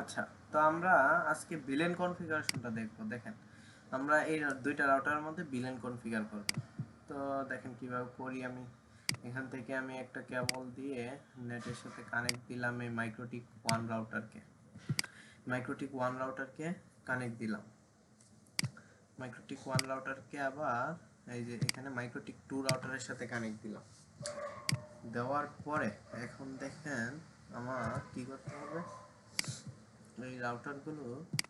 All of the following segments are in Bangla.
আচ্ছা তো আমরা আজকে বিলেন কনফিগারেশনটা দেখব। দেখেন, আমরা এই দুইটা রাউটারের মধ্যে বিলেন কনফিগার করব। তো দেখেন কীভাবে করি আমি। এখান থেকে আমি একটা কেবল দিয়ে নেটের সাথে কানেক্ট দিলাম এই মাইক্রোটিক ওয়ান রাউটারকে মাইক্রোটিক ওয়ান রাউটারকে কানেক্ট দিলাম। মাইক্রোটিক ওয়ান রাউটারকে আবার এই যে এখানে মাইক্রোটিক টু রাউটারের সাথে কানেক্ট দিলাম। দেওয়ার পরে এখন দেখেন আমার কি করতে হবে? এই রাউটারগুলো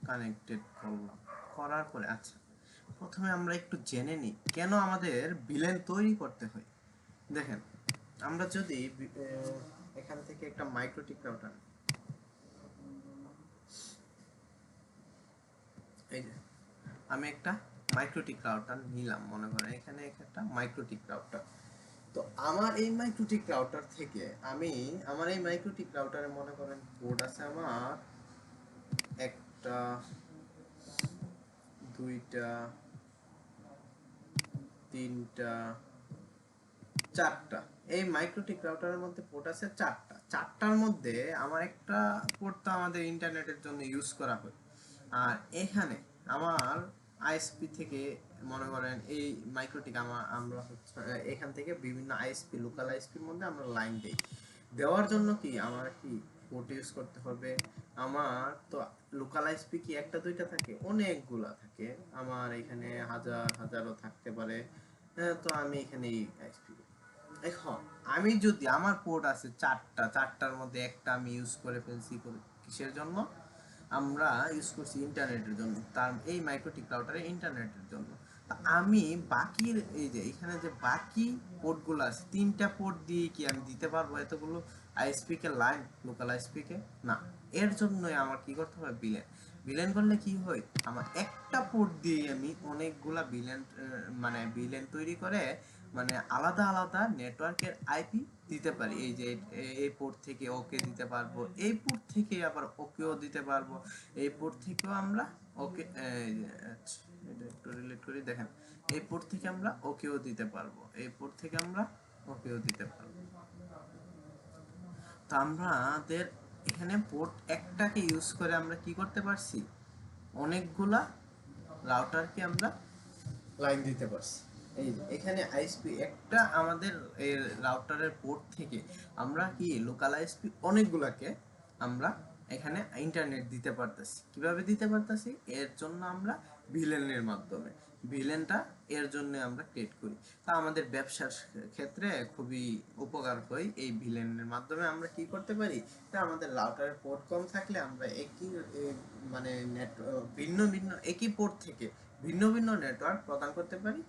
কানেক্টেড করলাম। করার পরে আচ্ছা প্রথমে আমরা একটু জেনে নিই, কেন আমাদের বিলেন তৈরি করতে হয়? দেখেন, আমরা যদি এখান থেকে একটা মাইক্রোটিক রাউটার এই যে, আমি একটা মাইক্রোটিক রাউটার নিলাম, মনে করেন, এখানে একটা মাইক্রোটিক রাউটার তো আমার এই মাইক্রোটিক রাউটার থেকে আমি, আমার এই মাইক্রোটিক রাউটারে মনে করেন পোর্ট আছে আমার একটা, দুইটা, তিনটা, চারটা। এই মাইক্রোটিক রাউটারের মধ্যে পোর্ট আছে চারটা। চারটার মধ্যে আমার একটা পোর্ট তো আমাদের ইন্টারনেটের জন্য ইউজ করা হয়। আর এখানে আমার আইএসপি থেকে মনে করেন এই মাইক্রোটিক আমার আমরা হচ্ছে, এখান থেকে বিভিন্ন আইএসপি লোকাল আইএসপির মধ্যে আমরা লাইন দেই। দেওয়ার জন্য কি আমার কি পোর্ট ইউজ করতে হবে। আমার তো লোকাল আইএসপি কি একটা দুইটা থাকে অনেকগুলা থাকে। আমার এখানে হাজার হাজারও থাকতে পারে। হ্যাঁ, তো আমি এখানে এই এখন আমি যদি আমার পোর্ট আছে চারটা চারটার মধ্যে একটা আমি ইউজ করে ফেলছি কিসের জন্য? আমরা ইউজ করছি ইন্টারনেটের জন্য। তার এই মাইক্রোটিক রাউটারে ইন্টারনেটের জন্য। তা আমি বাকি এই যে এখানে যে বাকি পোর্টগুলো আছে তিনটা পোর্ট দিয়ে কি আমি দিতে পারব এতগুলো? আইএসপি কে লাইন লোকাল আইএসপি কে না। এর জন্যই আমার কি করতে হবে? বিলেন বিলেন করলে কি হয়? আমার একটা পোর্ট দিয়ে আমি অনেকগুলা বিলেন মানে বিলেন তৈরি করে মানে আলাদা আলাদা নেটওয়ার্কের আইপি দিতে পারি। এই যে, এই পোর্ট থেকে ওকে দিতে পারব, এই পোর্ট থেকে আবার ওকেও দিতে পারব। এই পোর্ট থেকেও আমরা ওকে এটা একটু রিলেট করি, দেখেন। এই পোর্ট থেকে আমরা ওকেও দিতে পারব। এই পোর্ট থেকে আমরা ওকেও দিতে পারব। তো আমাদের এখানে পোর্ট একটাকে ইউজ করে আমরা কি করতে পারছি? অনেকগুলা রাউটারকে আমরা লাইন দিতে পারছি। এই এখানে আইএসপি একটা আমাদের এই রাউটারের পোর্ট থেকে আমরা কি লোকাল আইএসপি অনেকগুলাকে আমরা এখানে ইন্টারনেট দিতে পারতেছি। কীভাবে দিতে পারতেছি? এর জন্য আমরা ভিলেনের মাধ্যমে। ভিলেনটা এর জন্য আমরা ক্রিয়েট করি। তা আমাদের ব্যবসার ক্ষেত্রে খুবই উপকার হয় এই ভিলেনের মাধ্যমে আমরা কি করতে পারি? তা আমাদের রাউটারের পোর্ট কম থাকলে আমরা একই মানে নেট ভিন্ন ভিন্ন, একই পোর্ট থেকে ভিন্ন ভিন্ন নেটওয়ার্ক প্রদান করতে পারি।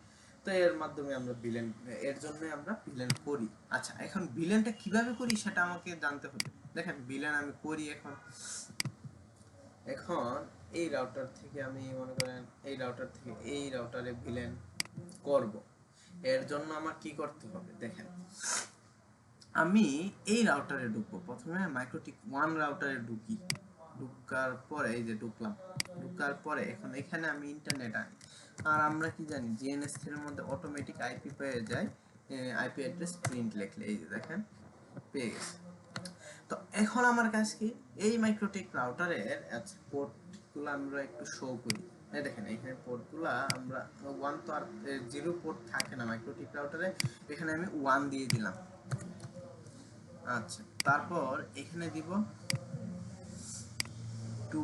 তো এর মাধ্যমে আমরা ভিলেন এর জন্যই আমরা ভিলেন করি। আচ্ছা এখন ভিলেনটা কীভাবে করি সেটা আমাকে জানতে হবে। দেখেন ভিলেন আমি করি এখন। এখন এই রাউটার থেকে আমি মনে করেন এই রাউটার থেকে এই রাউটারে বিলেন করব। এর জন্য আমার কি করতে হবে? দেখেন, আমি এই রাউটারে ঢুকবো। প্রথমে মাইক্রোটিক ওয়ান রাউটারে ঢুকি। ঢুকার পরে এই যে ঢুকলাম। ঢুকার পরে এখন এখানে আমি ইন্টারনেট আনি। আর আমরা কি জানি জিএনএস এর মধ্যে অটোমেটিক আইপি পেয়ে যায় আইপি অ্যাড্রেস প্রিন্ট লেখলে। এই যে দেখেন, পেয়ে গেছে। তো এখন আমার কাছে কি? এই মাইক্রোটেক রাউটারের আচ্ছা পোর্টগুলো আমরা একটু শো করি। দেখেন, এখানে পোর্টগুলো আমরা ওয়ান তো আর জিরো পোর্ট থাকে না রাউটারে এখানে আমি ওয়ান দিয়ে দিলাম। আচ্ছা তারপর এখানে দিব টু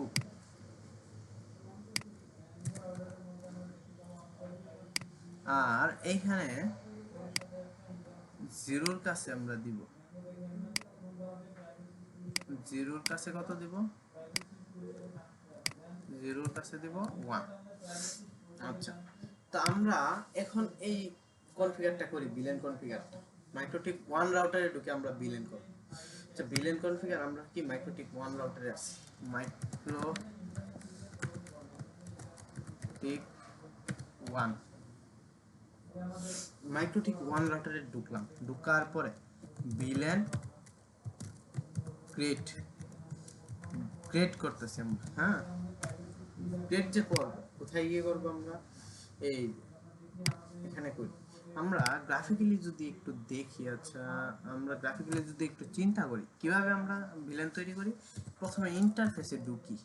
আর এইখানে জিরোর কাছে আমরা দিব। জিরোর কাছে কত দিব? জিরোর কাছে দিব ওয়ান। আচ্ছা। তো আমরা এখন এই কনফিগারটা করি, বিলেন কনফিগারটা। মাইক্রোটিক ওয়ান রাউটারে ঢুকে আমরা বিলেন করব আচ্ছা বিলেন কনফিগার আমরা কি মাইক্রোটিক ওয়ান রাউটারে আছি? MikroTik one. মাইক্রোটিক ওয়ান রাউটারে ঢুকলাম। ঢুকার পরে বিলেন ক্রিয়েট। ক্রিয়েট করতেছি আমরা হ্যাঁ? ক্রিয়েট যে করব, কোথায় গিয়ে করব আমরা? এই এখানে করি। আমরা গ্রাফিক্যালি যদি একটু দেখি আচ্ছা আমরা গ্রাফিক্যালি যদি একটু চিন্তা করি, কীভাবে আমরা ভিলেন তৈরি করি? প্রথমে ইন্টারফেসে ঢুকি।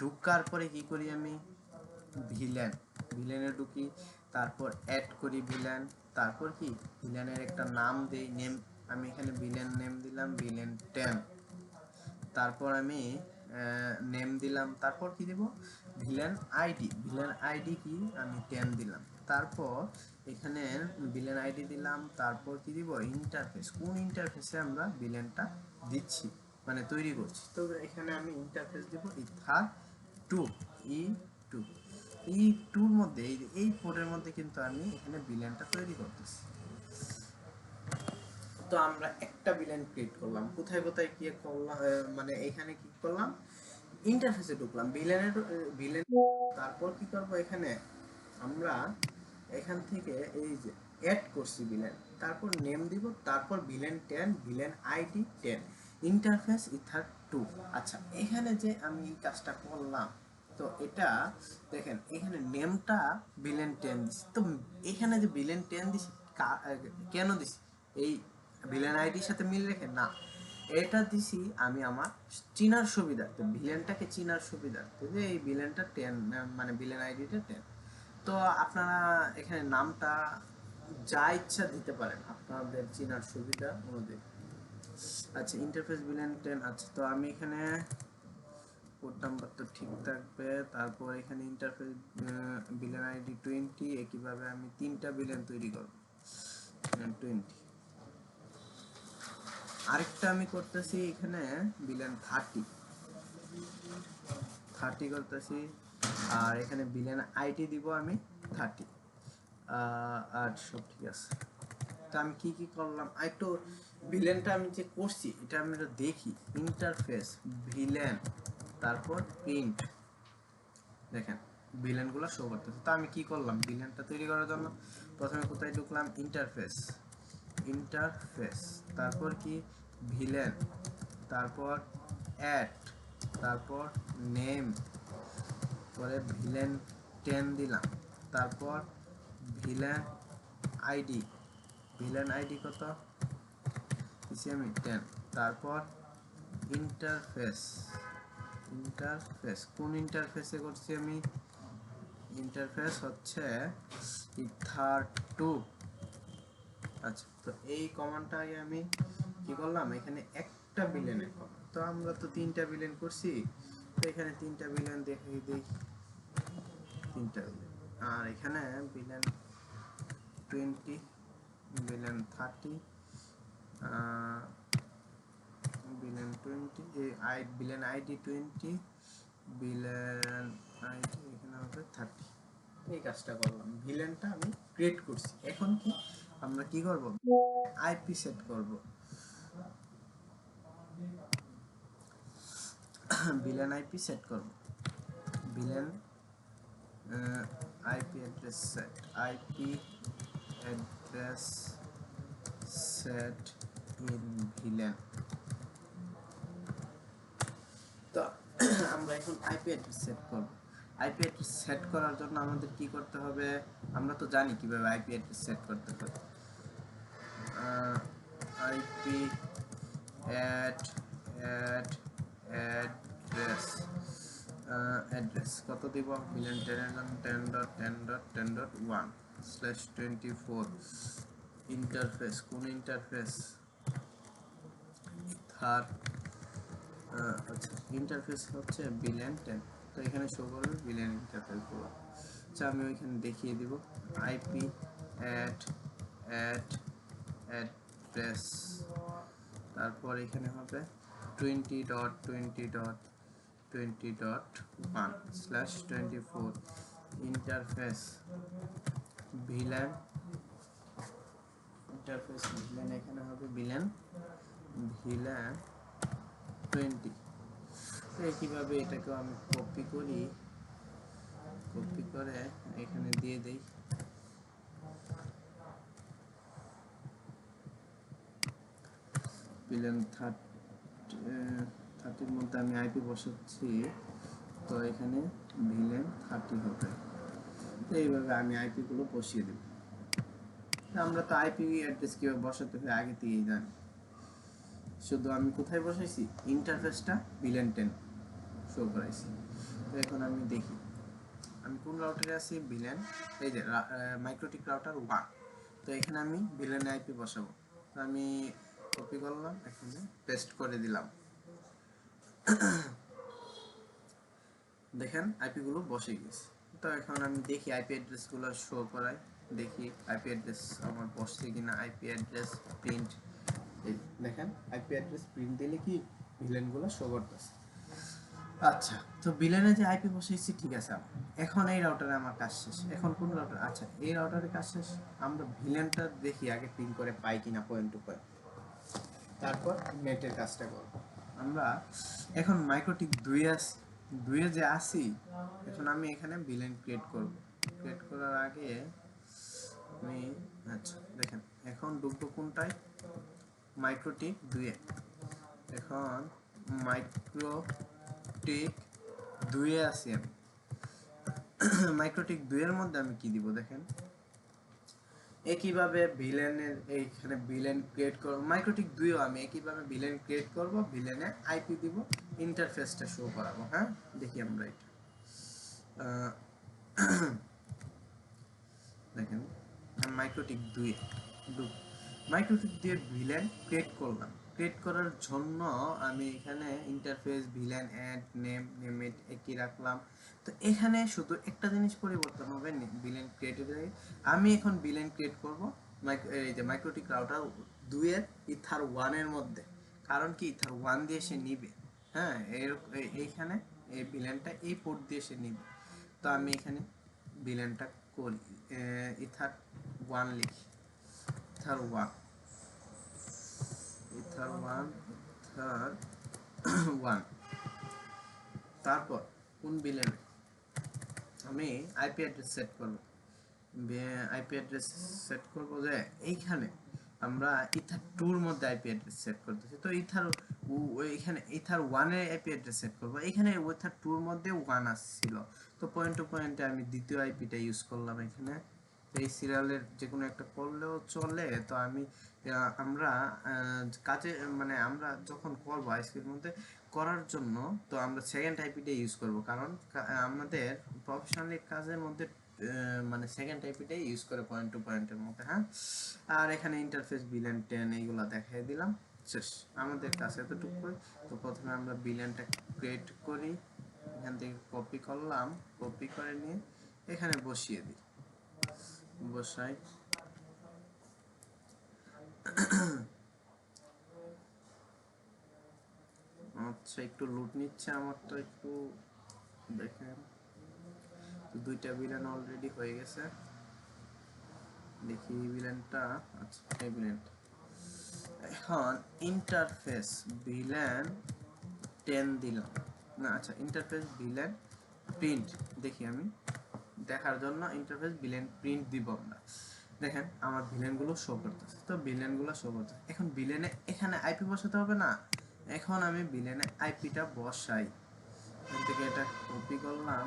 ঢুকার পরে কি করি আমি? ভিলেন ভিলেনে ঢুকি, তারপর অ্যাড করি ভিলেন তারপর কি? ভিলেনের একটা নাম দেই নেম আমি এখানে ভিলেন নেম দিলাম ভিলেন টেন তারপর আমি নেম দিলাম। তারপর কি দেব? ভিলেন আইডি ভিলেন আইডি কি? আমি টেন দিলাম। তারপর এখানে ভিলেন আইডি দিলাম। তারপর কি দিব? ইন্টারফেস কোন ইন্টারফেসে আমরা ভিলেনটা দিচ্ছি? মানে তৈরি করছি। তো এখানে আমি ইন্টারফেস দিব। Ether two E two E টুর মধ্যে, এই কোডের মধ্যে কিন্তু আমি এখানে ভিলেনটা তৈরি করতেছি। তো আমরা একটা ভিলেন ক্রিয়েট করলাম। কোথায় কোথায় কি করলাম? মানে এখানে কি করলাম? ইন্টারফেসে ঢুকলাম। ভিলেনের ভিলেন তারপর কি করব এখানে? আমরা এখান থেকে এই যে অ্যাড করছি ভিলেন তারপর নেম দিব, তারপর VLAN ten VLAN ID ten interface ether two আচ্ছা এখানে যে আমি এই কাজটা করলাম, তো এটা দেখেন, এখানে নেমটা ভিলেন টেন দিছি। তো এখানে যে ভিলেন টেন দিছি কেন দিছি? এই ভিলেন আইডির সাথে মিল রেখে? না। এটা দিছি আমি আমার চিনার সুবিধার্থে, ভিলেনটাকে চিনার সুবিধার্থে যে এই ভিলেনটা টেন মানে ভিলেন আইডিটা টেন তো আপনারা এখানে নামটা যা ইচ্ছা দিতে পারেন, আপনাদের চিনার সুবিধা অনুযায়ী। আচ্ছা ইন্টারফেস ভিলেন টেন আচ্ছা তো আমি এখানে কোড নাম্বার তো ঠিক থাকবে, তারপর এখানে ইন্টারফেস ভিলেন আইডি টোয়েন্টি একইভাবে আমি তিনটা ভিলেন তৈরি করব। টোয়েন্টি আরেকটা আমি করতেছি এখানে ভিলেন থার্টি থার্টি করতেছি, আর এখানে ভিলেন আইটি দিব আমি থার্টি আর সব ঠিক আছে। তো আমি কি কি করলাম? আর একটু ভিলেনটা আমি যে করছি, এটা আমি দেখি। ইন্টারফেস ভিলেন তারপর প্রিন্ট দেখেন ভিলেনগুলো শো করতেছে। তো আমি কি করলাম? ভিলেনটা তৈরি করার জন্য প্রথমে কোথায় ঢুকলাম? ইন্টারফেস ইন্টারফেস তারপর কি? ভিলেন, তারপর অ্যাড তারপর নেম, পরে ভিলেন টেন দিলাম, তারপর ভিলেন আইডি ভিলেন আইডি কত? দিছি আমি টেন, তারপর ইন্টারফেস ইন্টারফেস, কোন ইন্টারফেসে করছি আমি? ইন্টারফেস হচ্ছে ইথার টু। আচ্ছা তো এই কমান্ডটা আগে আমি কি করলাম এখানে একটা বিলেনের কমান তো আমরা তো তিনটা বিলেন করছি। তো এখানে তিনটা বিলেন দেখে দিই। তিনটা বিলেন আর এখানে VLAN twenty VLAN thirty VLAN twenty I VLAN ID twenty VLAN ID এখানে হবে থার্টি এই কাজটা করলাম। ভিলেনটা আমি ক্রিয়েট করছি। এখন কি? আমরা কি করব? আইপি সেট করব। ভিলেন আইপি সেট করব। VLAN IP address set IP address set in VLAN তো, আমরা এখন আইপি অ্যাড্রেস সেট করব। আইপি অ্যাড্রেস সেট করার জন্য আমাদের কি করতে হবে? আমরা তো জানি কীভাবে আইপি অ্যাড্রেস সেট করতে হবে IP add add address address কত দিব? Million ten ten dot ten dot ten dot one slash twenty four interface কোন ইন্টারফেস থার আচ্ছা ইন্টারফেস হচ্ছে বিলিয়ন টেন তো এখানে শো করবে বিলিয়ন ইন্টারফেসগুলো। আচ্ছা আমি ওইখানে দেখিয়ে দিব। আইপি অ্যাড অ্যাড অ্যাড্রেস তারপর এখানে হবে twenty dot twenty dot twenty dot one slash twenty four interface VLAN interface VLAN এখানে হবে ভিলেন ভিলেন টোয়েন্টি একইভাবে এটাকেও আমি কপি করি। কপি করে এখানে দিয়ে দেই। ভিলেন থার্টি থার্টির মধ্যে আমি আইপি বসাচ্ছি, তো এখানে ভিলেন থার্টি হবে। তো এইভাবে আমি আইপি গুলো বসিয়ে দেব। আমরা তো আইপি অ্যাড্রেস কীভাবে বসাতে হয় আগে থেকেই জানি। শুধু আমি কোথায় বসাইছি? ইন্টারফেসটা ভিলেন টেন শো করাইছি। তো এখন আমি দেখি, আমি কোন রাউটারে আছি? ভিলেন এই যে মাইক্রোটিক রাউটার ওয়ান। তো এখানে আমি বিলেনে আইপি বসাবো। তো আমি কপি করলাম, এখানে পেস্ট করে দিলাম। দেখেন আইপি গুলো বসে গেছে। তো এখন আমি দেখি আইপি অ্যাড্রেসগুলো শো করাই, দেখি আইপি অ্যাড্রেস আমার বসছে কিনা আইপি অ্যাড্রেস প্রিন্ট দেখেন আইপি অ্যাড্রেস প্রিন্ট দিলে কি ভিলেনগুলো শো করতেছে। আচ্ছা তো বিলেনে যে আইপি বসাইছি ঠিক আছে। এখন এই রাউটারে আমার কাজ শেষ। এখন কোন রাউটার আচ্ছা এই রাউটারে কাজ শেষ। আমরা ভিলেনটা দেখি, আগে পিন করে পাই কিনা পয়েন্ট টু পয়েন্ট তারপর নেটের কাজটা করব। আমরা এখন মাইক্রোটিক আস দুইয়ে যে আসি, এখন আমি এখানে ভিলেন ক্রিয়েট করব। ক্রিয়েট করার আগে আমি আচ্ছা দেখেন, এখন ঢুকবো কোনটায়? মাইক্রোটিক দুইয়ে এখন মাইক্রোটিক দুইয়ে আছি আমি। মাইক্রোটিক দুইয়ের মধ্যে আমি কি দিব দেখেন? একইভাবে ভিলেনের এইখানে ভিলেন ক্রিয়েট করব। মাইক্রোটিক দুইও আমি একইভাবে ভিলেন ক্রিয়েট করব ভিলেনে আইপি দিব ইন্টারফেসটা শো করাবো হ্যাঁ? দেখি আমরা এটা। দেখেন মাইক্রোটিক দুই মাইক্রোটিক দিয়ে ভিলেন ক্রিয়েট করলাম। ক্রিয়েট করার জন্য আমি এখানে ইন্টারফেস ভিলেন অ্যাড নেম নেমেট একই রাখলাম। তো এখানে শুধু একটা জিনিস পরিবর্তন হবে ভিলেন ক্রিয়েটেড আমি এখন ভিলেন ক্রিয়েট করব এই যে মাইক্রোটিক রাউটার দুইয়ের ইথার ওয়ানের মধ্যে। কারণ কি? ইথার ওয়ান দিয়ে সে নিবে। হ্যাঁ এর এই- এইখানে এই ভিলেনটা এই পোর্ট দিয়ে সে নিবে। তো আমি এখানে ভিলেনটা করি ইথার ওয়ান লিখি। Ether one. Ether one ether one. তারপর, কোন ভিলেনে আমি আইপি অ্যাড্রেস সেট করব। আইপি অ্যাড্রেস সেট করব যে, এইখানে আমরা ইথার টুর মধ্যে আইপি অ্যাড্রেস সেট করতেছি। তো ইথার এখানে, ইথার ওয়ানের আইপি অ্যাড্রেস সেট করব। এখানে ইথার টুর মধ্যে ওয়ান আসছিল। তো পয়েন্ট টু পয়েন্টে আমি দ্বিতীয় আইপিটা ইউজ করলাম এখানে। এই সিরিয়ালের যে কোনো একটা করলেও চলে। তো আমি আমরা কাজে মানে আমরা যখন করব আইসির মধ্যে করার জন্য, তো আমরা সেকেন্ড আইপিটা ইউজ করব। কারণ আমাদের প্রফেশনালি কাজের মধ্যে মানে সেকেন্ড আইপিটাই ইউজ করে পয়েন্ট টু পয়েন্টের মধ্যে হ্যাঁ? আর এখানে ইন্টারফেস বিলেন টেন এইগুলো দেখাই দিলাম। শেষ, আমাদের কাছে এতটুকু তো প্রথমে আমরা বিলেনটা ক্রিয়েট করি। এখান থেকে কপি করলাম কপি করে নিয়ে এখানে বসিয়ে দিই। বসাই আচ্ছা একটু লুট নিচ্ছে আমারটা, একটু দেখেন। দুইটা ভিলেন অলরেডি হয়ে গেছে। দেখি ভিলেনটা আচ্ছা এই ভিলেনটা এখন ইন্টারফেস ভিলেন টেন দিলাম। না আচ্ছা ইন্টারফেস ভিলেন প্রিন্ট দেখি আমি। দেখার জন্য ইন্টারফেস ভিলেন প্রিন্ট দিব আমরা। দেখেন, আমার ভিলেনগুলো শো করতেছে। তো ভিলেনগুলো শো করতেছে। এখন ভিলেনে এখানে আইপি বসাতে হবে না। এখন আমি ভিলেনে আইপিটা বসাই। এখান থেকে এটা কপি করলাম।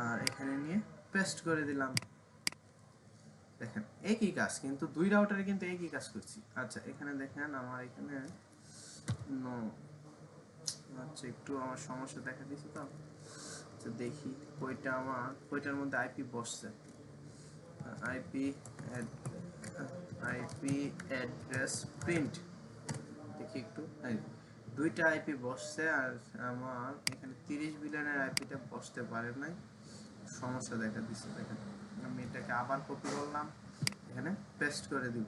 আর এখানে নিয়ে পেস্ট করে দিলাম। দেখেন, একই কাজ, কিন্তু দুই রাউটারে কিন্তু একই কাজ করছি। আচ্ছা এখানে দেখেন, আমার এখানে নো আচ্ছা একটু আমার সমস্যা দেখা দিয়েছে তো। আচ্ছা দেখি কয়টা আমার, কয়টার মধ্যে আইপি বসছে। আইপি আইপি অ্যাড্রেস প্রিন্ট দেখি একটু। দুইটা আইপি বসছে আর আমার এখানে তিরিশ বিলিয়নের আইপিটা বসতে পারে নাই। সমস্যা দেখা দিচ্ছে দেখেন। আমি এটাকে আবার কপি করলাম। এখানে পেস্ট করে দিব।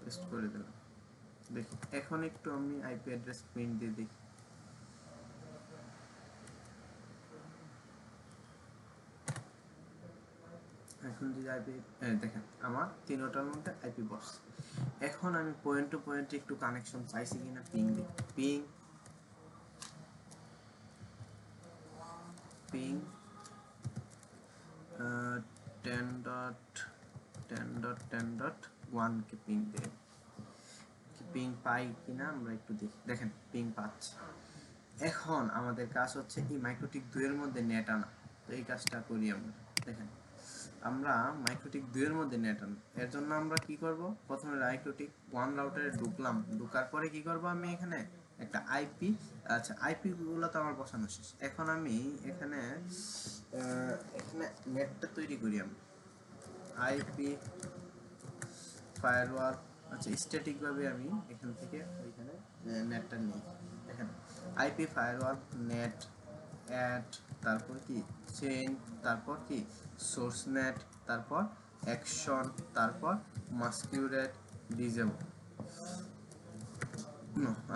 পেস্ট করে দিলাম। দেখি, এখন একটু আমি আইপি অ্যাড্রেস প্রিন্ট দিয়ে দেখি। এখন যে আইপি দেখেন, আমার তিনটার মধ্যে আইপি বস এখন আমি পয়েন্ট টু পয়েন্ট একটু কানেকশন চাইছি কিনা পিং দিই ping ping ten dot ten dot ten dot ওয়ানকে পিং দেয়। পিং পাই কিনা আমরা একটু দেখি। দেখেন পিং পাচ্ছি। এখন আমাদের কাজ হচ্ছে এই মাইক্রোটিক দুইয়ের মধ্যে নেট আনা। তো এই কাজটা করি আমরা। দেখেন, আমরা মাইক্রোটিক দুইয়ের মধ্যে নেট আন এর জন্য আমরা কি করব? প্রথমে মাইক্রোটিক ওয়ান রাউটারে ঢুকলাম। ঢুকার পরে কি করব আমি এখানে একটা আইপি আচ্ছা আইপি গুলো তো আমার বসানো শেষ। এখন আমি এখানে এখানে নেটটা তৈরি করি আমি। আইপি ফায়ারওয়াল আচ্ছা স্ট্যাটিক ভাবে আমি এখান থেকে ওইখানে নেটটা নিই। দেখেন আইপি ফায়ারওয়াল নেট অ্যাড তারপর কি? চেইন তারপর কি? সোর্স নেট তারপর অ্যাকশন তারপর মাস্কিউরেট ডিজেবল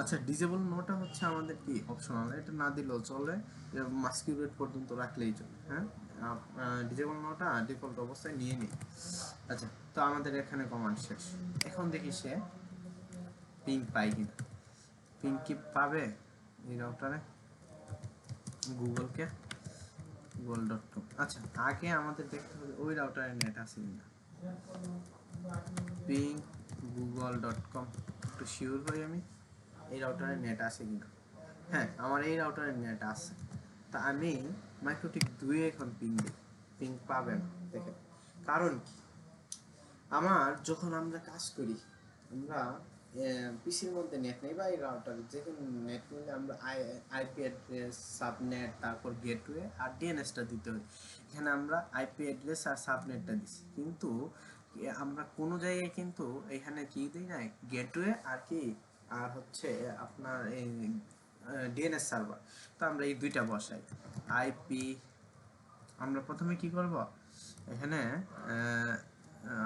আচ্ছা ডিজেবল নোটা হচ্ছে আমাদের কি? অপশনাল এটা না দিলেও চলে মাস্কিউরেট পর্যন্ত রাখলেই চলে হ্যাঁ? ডিজেবল নোটা ডিফল্ট অবস্থায় নিয়ে নিই। আচ্ছা তো আমাদের এখানে কমান্ড শেষ। এখন দেখি সে পিং পাই কিনা। পিং কি পাবে এই রাউটারে গুগলকে গুগল ডট কম আচ্ছা আগে আমাদের দেখতে হবে ওই রাউটারে নেট আছে কিনা। পিং গুগল ডট কম একটু শিওর হই আমি, এই রাউটারে নেট আছে কিনা। হ্যাঁ আমার এই রাউটারে নেট আছে। তা আমি মাইক্রোটিক দুই এখন পিং দিই। পিং পাবে না দেখে কারণ কি? আমার যখন আমরা কাজ করি, আমরা পিসির মধ্যে নেট নেই, বা এই রাউটার যেখানে নেট নিলে আমরা আইপি অ্যাড্রেস সাবনেট তারপর গেটওয়ে আর ডিএনএসটা দিতে হয়। এখানে আমরা আইপি অ্যাড্রেস আর সাবনেটটা দিছি। কিন্তু আমরা কোনো জায়গায় কিন্তু এখানে কি দিই না গেটওয়ে আর কি, আর হচ্ছে আপনার এই ডিএনএস সার্ভার তো আমরা এই দুইটা বসাই। আইপি আমরা প্রথমে কি করব? এখানে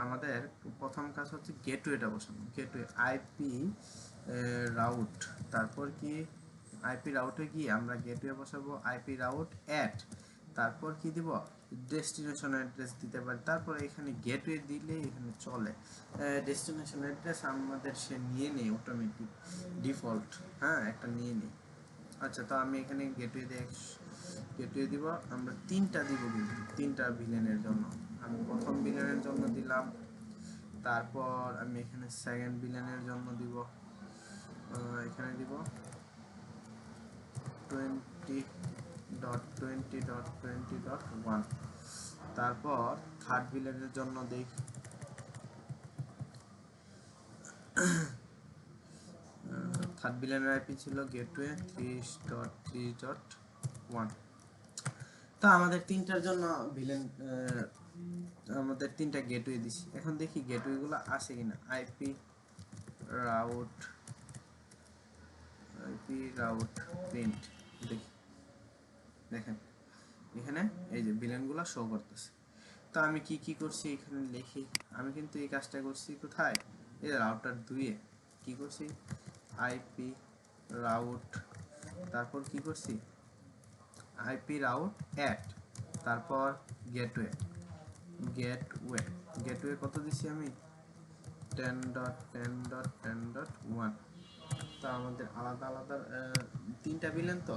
আমাদের প্রথম কাজ হচ্ছে গেটওয়েটা বসানো। গেটওয়ে আইপি রাউট তারপর কি আইপি রাউটে কি আমরা গেটওয়ে বসাবো আইপি রাউট অ্যাট তারপর কি দিব? ডেস্টিনেশন অ্যাড্রেস দিতে পারি। তারপর এখানে গেটওয়ে দিলে এখানে চলে। ডেস্টিনেশন অ্যাড্রেস আমাদের সে নিয়ে নেই অটোমেটিক ডিফল্ট হ্যাঁ একটা নিয়ে নেই আচ্ছা তো আমি এখানে গেটওয়ে দিয়ে গেটওয়ে দিব। আমরা তিনটা দিব কিন্তু, তিনটা ভিলেনের জন্য। আমি প্রথম ভিলেনের জন্য দিলাম। তারপর আমি এখানে সেকেন্ড ভিলেনের জন্য দিব। এখানে দিব। Twenty dot twenty dot twenty dot one তারপর থার্ড ভিলেনের জন্য দেই। থার্ড ভিলেনের আইপি ছিল gateway three dot three dot one তো আমাদের তিনটার জন্য ভিলেন আমাদের তিনটা গেটওয়ে দিছি। এখন দেখি গেটওয়ে গুলো আছে কিনা। IP route IP route print দেখি। দেখেন, এখানে এই যে ভিলেনগুলো শো করতেছে। তো আমি কি কি করছি এখানে লিখি। আমি কিন্তু এই কাজটা করছি কোথায়? এই রাউটার দুইয়ে। কি করছি? আইপি রাউট তারপর কি করছি? আইপি রাউট অ্যাট তারপর গেটওয়ে গেটওয়ে গেটওয়ে কত দিছি আমি? Ten dot ten dot ten dot one তো আমাদের আলাদা আলাদা তিনটা বিলেন তো।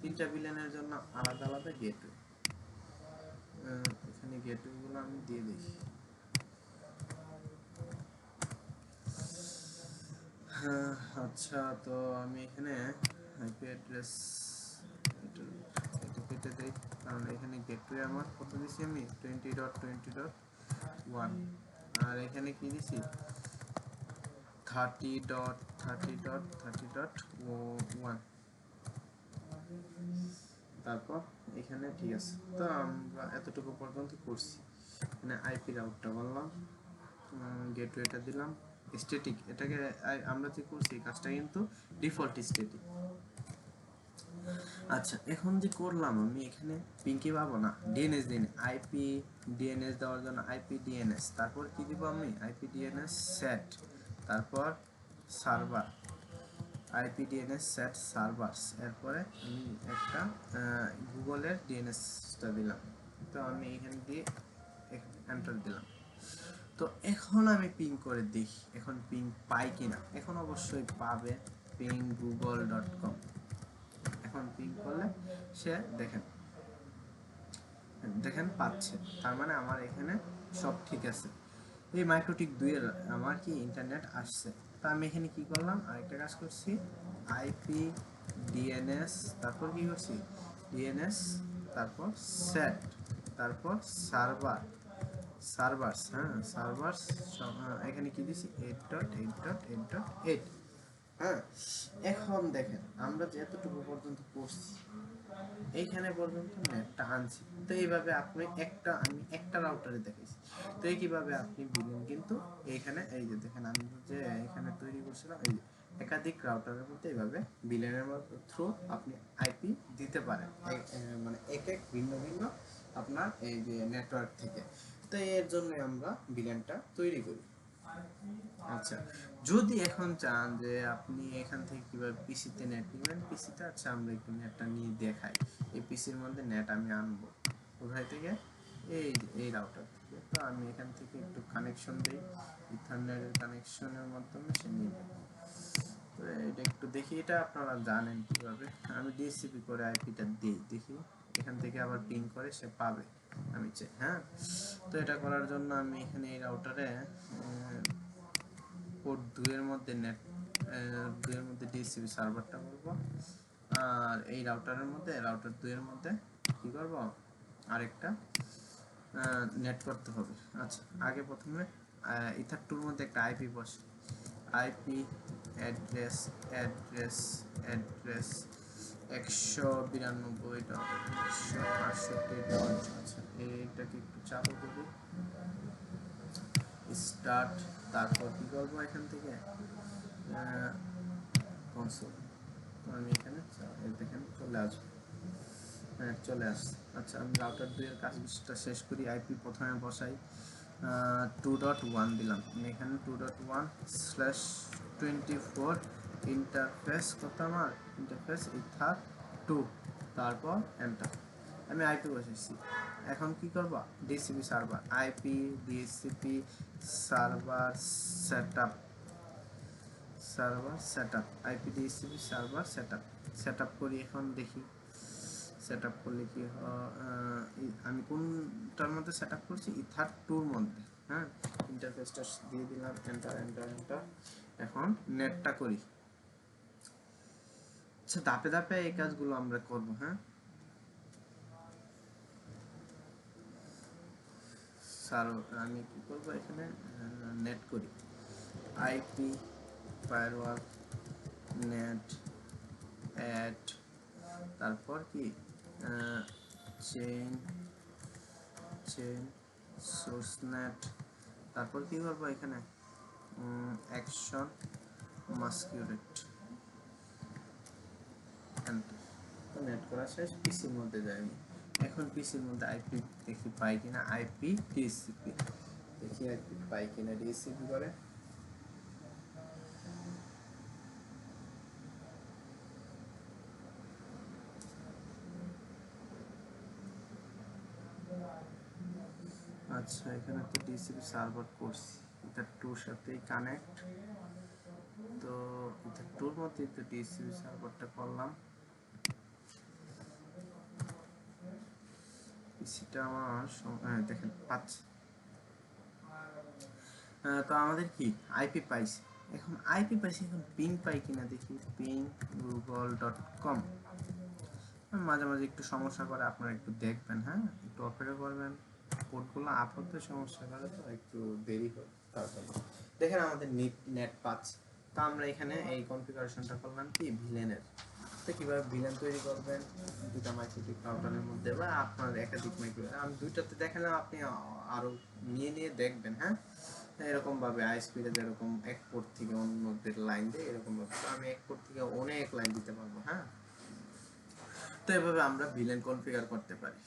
তিনটা বিলেনের জন্য আলাদা আলাদা গেটওয়ে এখানে গেটওয়ে গুলো আমি দিয়ে দিই। হ্যাঁ, আচ্ছা তো আমি এখানে আইপি অ্যাড্রেস কেটে দেই। কারণ এখানে গেটওয়ে আমার। কত দিছি আমি? Twenty dot twenty dot one আর এখানে কি দিছি? Thirty dot thirty dot thirty dot one তারপর এখানে ঠিক আছে? তো আমরা এতটুকু পর্যন্ত করছি। মানে আইপি রাউটটা বললাম। গেটওয়েটা দিলাম। স্ট্যাটিক এটাকে আমরা যে করছি কাজটা কিন্তু ডিফল্ট স্ট্যাটিক আচ্ছা এখন যে করলাম আমি এখানে পিঙ্কি পাবো না ডিএনএস দিন আইপি ডিএনএস দেওয়ার জন্য আইপি ডিএনএস তারপর কি দিব আমি? আইপি ডিএনএস সেট তারপর server IP DNS set servers এরপরে আমি একটা গুগলের ডিএনএসটা দিলাম, তো আমি এখান দিয়ে এন্টার দিলাম। তো এখন আমি পিং করে দেখি, এখন পিং পাই কিনা? এখন অবশ্যই পাবে পিং গুগল ডট কম এখন পিং করলে সে দেখেন দেখেন পাচ্ছে। তার মানে আমার এখানে সব ঠিক আছে। এই মাইক্রোটিক দুইয়ের আমার কি ইন্টারনেট আসছে? তা আমি এখানে কি করলাম? আরেকটা কাজ করছি। আইপি ডিএনএস তারপর কি করছি? ডিএনএস তারপর সেট তারপর সার্ভার সার্ভার্স হ্যাঁ সার্ভার্স এখানে কি দিছি? Eight dot eight dot eight dot eight হ্যাঁ? এখন দেখেন, আমরা যতটুকু পর্যন্ত পড়ছি, এইখানে পর্যন্ত আনছি। তো এইভাবে আপনি একটা, আমি একটা রাউটারে দেখেছি তো এই কীভাবে আপনি কিন্তু এইখানে, এই যে দেখেন, আমি যে এখানে তৈরি করছিলাম, এই একাধিক রাউটারের মধ্যে এইভাবে বিলেনের থ্রু আপনি আইপি দিতে পারেন। মানে এক এক ভিন্ন ভিন্ন আপনার এই যে নেটওয়ার্ক থেকে। তো এর জন্য আমরা বিলেনটা তৈরি করি। আচ্ছা যদি এখন চান যে আপনি এখান থেকে কীভাবে পিসিতে নেট নেবেন পিসিতে আচ্ছা আমরা একটু নেটটা নিয়ে দেখাই। এই পিসির মধ্যে নেট আমি আনব কোথায় থেকে? এই এই রাউটার থেকে। তো আমি এখান থেকে একটু কানেকশন দিই। ইথারনেটের কানেকশনের মাধ্যমে সে নিয়ে তো এটা একটু দেখি, এটা আপনারা জানেন কীভাবে? আমি ডিএসসিপি করে আইপিটা দিই, দেখি। এখান থেকে আবার পিং করে সে পাবে। আমি চাই হ্যাঁ? তো এটা করার জন্য আমি এখানে এই রাউটারে পোর্ট দুইয়ের মধ্যে নেট দুইয়ের মধ্যে ডিএসসিপি সার্ভারটা করব। আর এই রাউটারের মধ্যে রাউটার দুইয়ের মধ্যে কি করব? আরেকটা নেট করতে হবে। আচ্ছা আগে প্রথমে ইথার টুর মধ্যে একটা আইপি বসে। আইপি অ্যাড্রেস অ্যাড্রেস অ্যাড্রেস একশো বিরানব্বই ডট একশো আটষট্টি আচ্ছা এইটাকে একটু চালু করি স্টার্ট তারপর কি করব এখান থেকে? আমি এখানে চলে আসব। হ্যাঁ চলে আচ্ছা আমি শেষ করি আইপি প্রথমে বসাই। টু ডট ওয়ান দিলাম। এখানে two dot one slash twenty four interface কত আমার ইন্টারফেস ইথার টু তারপর এন্টার আমি আইপি বসেছি এখন কি করব? DHCP server IP DHCP server setup server setup IP DHCP server setup setup করি এখন দেখি। সেটআপ করলে কি আমি কোনটার মধ্যে সেটআপ করছি? ইথার টুর মধ্যে হ্যাঁ? ইন্টারফেসটা দিয়ে দিলাম এন্টার এন্টার এন্টার এখন নেটটা করি। আচ্ছা ধাপে ধাপে এই কাজগুলো আমরা করব হ্যাঁ? স্যার, আমি কি করব এখানে? নেট করি। আইপি ফায়ারওয়াল নেট অ্যাড তারপর কি? চেইন চেইন সোর্স নেট তারপর কি করব এখানে? অ্যাকশন মাস্কিউরেট নেট করা শেষ পিসির মধ্যে আমি। এখন পিসির মধ্যে আইপি দেখি পাই কিনা? আইপি ডিসিপি দেখি আইপি পাই কিনা ডিসিপি করে। আচ্ছা এখানে তো ডিসিপি সার্ভার করছি। এটা টুর সাথেই কানেক্ট তো এটা টুর মধ্যে তো ডিসিপি সার্ভারটা করলাম। পিসিটা আমার দেখেন আহ, তো আমাদের কি? আইপি পাইছি এখন আইপি পাইছি এখন পিং পাই কিনা দেখি। পিং গুগল ডট কম মাঝে মাঝে একটু সমস্যা করে আপনারা একটু দেখবেন হ্যাঁ? একটু অপেক্ষা করবেন। পোর্টগুলো আপ হতে সমস্যা করে তো একটু দেরি হয় তার জন্য দেখেন আমাদের নেট নেট পাচ্ছে তো আমরা এখানে এই কনফিগারেশনটা করলাম কি? ভিলেনের তো কীভাবে ভিলেন তৈরি করবেন? দুটা মাইক্রোটিক পাউডারের মধ্যে বা আপনার একাধিক মাইক্রো আমি দুইটাতে দেখালাম, আপনি আরও আরও নিয়ে নিয়ে দেখবেন হ্যাঁ? এরকম ভাবে স্পিডে যেরকম এক পোর্ট থেকে অন্যদের লাইন দেয় এরকমভাবে। তো আমি এক পোর্ট থেকে অনেক লাইন দিতে পারব হ্যাঁ? তো এভাবে আমরা ভিলেন কনফিগার করতে পারি।